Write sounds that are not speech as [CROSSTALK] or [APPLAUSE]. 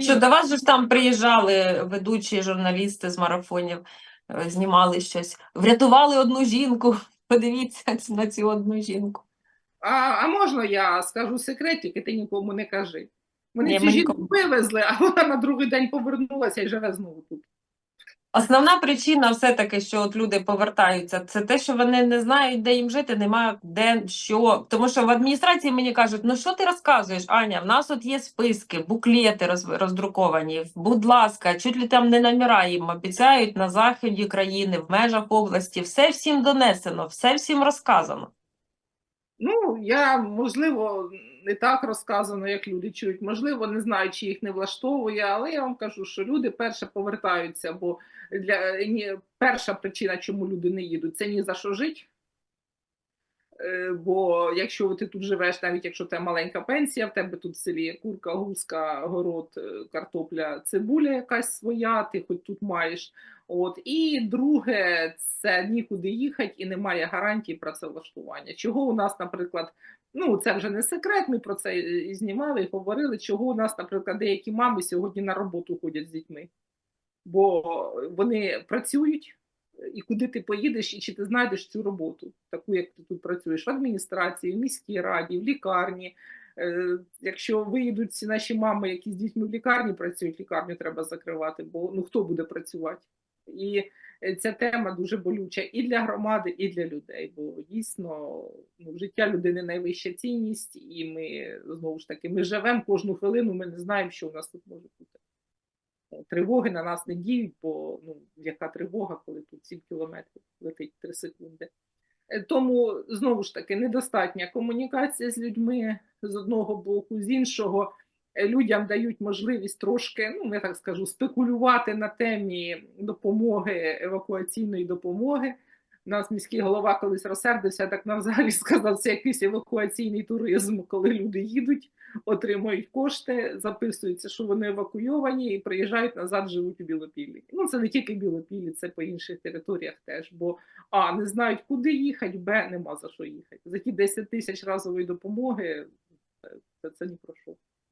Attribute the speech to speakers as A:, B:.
A: Що до вас же ж там приїжджали ведучі журналісти з марафонів, е, знімали щось, врятували одну жінку. [LAUGHS] Подивіться на цю одну жінку.
B: А, а можна я скажу секретик, і ти нікому не кажи. Вони
A: Ні,
B: цю жінку
A: нікому.
B: вивезли, а вона на другий день повернулася і живе знову тут.
A: Основна причина все-таки, що от люди повертаються, це те, що вони не знають, де їм жити, немає де що. Тому що в адміністрації мені кажуть, ну що ти розказуєш, Аня? В нас от є списки, буклети роз, роздруковані. Будь ласка, чуть ли там не номера їм обіцяють на заході країни, в межах області. Все всім донесено, все всім розказано.
B: Ну, я, можливо, не так розказано, як люди чують. Можливо, не знаю, чи їх не влаштовує, але я вам кажу, що люди перше повертаються, бо для ні, перша причина, чому люди не їдуть, це ні за що жить. Е, Бо якщо ти тут живеш, навіть якщо тебе маленька пенсія, в тебе тут в селі курка, гуска, город, е, картопля, цибуля якась своя, ти хоч тут маєш. От і друге, це нікуди їхати і немає гарантії працевлаштування. Чого у нас, наприклад, ну це вже не секрет. Ми про це і знімали і говорили. Чого у нас, наприклад, деякі мами сьогодні на роботу ходять з дітьми, бо вони працюють. І куди ти поїдеш, і чи ти знайдеш цю роботу, таку, як ти тут працюєш, в адміністрації, в міській раді, в лікарні. Е, Якщо виїдуть ці наші мами, які з дітьми в лікарні працюють, лікарню треба закривати, бо ну хто буде працювати? І е, ця тема дуже болюча і для громади, і для людей. Бо дійсно ну, життя людини найвища цінність, і ми знову ж таки ми живемо кожну хвилину. Ми не знаємо, що у нас тут може бути. Тривоги на нас не діють, бо ну яка тривога, коли тут 7 кілометрів летить 3 секунди. Е, Тому знову ж таки недостатня комунікація з людьми з одного боку, з іншого е, людям дають можливість трошки, ну я так скажу, спекулювати на темі допомоги, евакуаційної допомоги. Нас міський голова колись розсердився, так нам взагалі сказав, це якийсь евакуаційний туризм, коли люди їдуть, отримують кошти, записуються, що вони евакуйовані, і приїжджають назад, живуть у Білопіллі. Ну це не тільки Білопіллі, це по інших територіях теж. Бо а не знають, куди їхати, б нема за що їхати. За ті 10 тисяч разової допомоги це, це ні про що.